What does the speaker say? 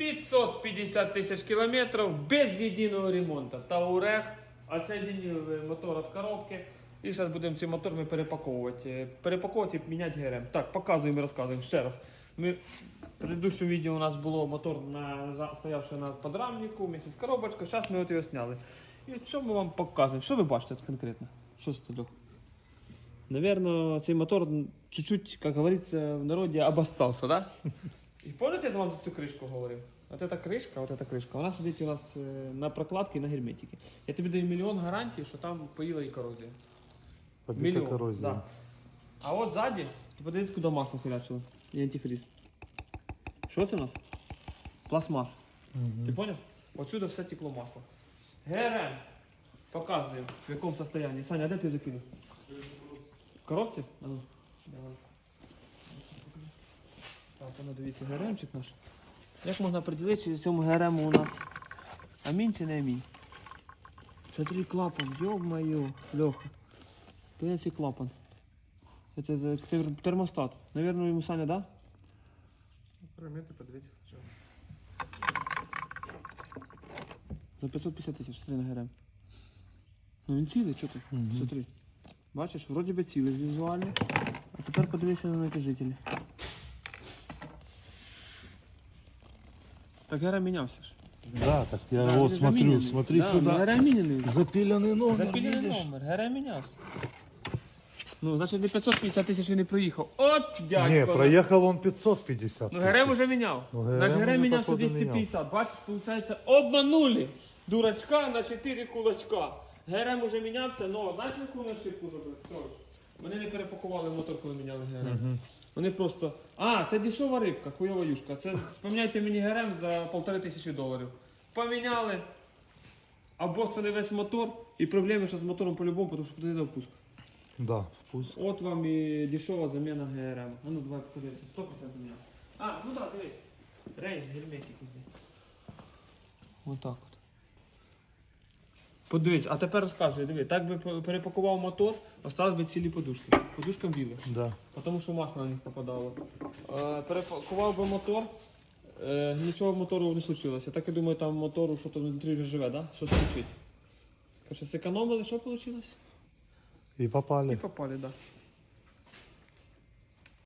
550 тисяч кілометрів без єдиного ремонту. Таурех, отсоединили мотор від коробки. І зараз будемо цей мотор перепаковувати. Е, Перепаковувати і міняти ГРМ. Так, показуємо і розказуємо ще раз. Ми в предыдущому відео у нас було мотор на, стоявши на подрамнику вместе з коробочкою. Зараз ми от його зняли. І що ми вам показуємо? Що ви бачите тут конкретно? Що це тут? Наверное, цей мотор чуть-чуть, как говорится в народе, обоссался, да? И помните, я вам за цю кришку говорив? Вот эта кришка, вот эта кришка, вона сидить у нас е, на прокладці і на герметиці. Я тобі даю мільйон гарантій, що там поїла і корозія. Побита коррозия. Да. А от ззаді, ти подивись, куди масло хилячило. І антифриз. Що це у нас? Пластмас. Ти понял? Отсюда все текло масло. ГРМ. Показуємо, в якому состоянии. Саня, а де ти закинув? В коробці? А ну, давай. Так, а ну дивіться, ГРМчик наш. Як можна приділити, чи в цьому ГРМ у нас амінь чи не амінь? Смотри, клапан, ё-моё, Леха. Глянь цей клапан. Это, это тер- термостат. Наверное, ему Саня, да? Параметры подвесить хочу. За 550 тисяч, смотри на ГРМ. Ну він цілий, що ти? Мгм. Смотри. Бачиш, вроді би цілий візуально. А тепер подивися на натяжителі. Так ГРМ мінявся ж. Да, так я Да, вот смотрю, замінений. смотри да, сюда. Міняний. Запиленный номер, Запілений видишь? номер, ГРМ мінявся. Ну, значить, не 550 тисяч він не проїхав. От дядько. Не, проехал он 550 Ну, тысяч. Уже менял. Ну, Значит, ГРМ ГРМ уже, менялся походу, 250. Бачиш, получается, обманули дурачка на 4 кулачка. ГРМ уже мінявся, но знаєш, яку вони ошибку зробили? Строж. Вони не перепакували мотор, коли міняли ГРМ. Вони просто. А, це дешева рибка, хуйова юшка. Це поміняйте мені ГРМ за полтори тисячі доларів. Поміняли. Або Обоссали весь мотор. І проблеми що з мотором по-любому, тому що подойде впуск. Да, вкус. От вам і дешева заміна ГРМ. А ну давай подивимося. 100% заміна. А, ну так, диви. Рейн, герметик. Отак от. Подивись, а тепер розказуй, диви, так би перепакував мотор, осталось би цілі подушки. Подушкам біла. Да. Тому що масло на них попадало. Е, перепакував би мотор, е, нічого мотору не случилося. Так я думаю, там мотору що то внутрі вже живе, да? Що случить. Короче, зекономили, що вийшло? І попали. І попали, так. Да.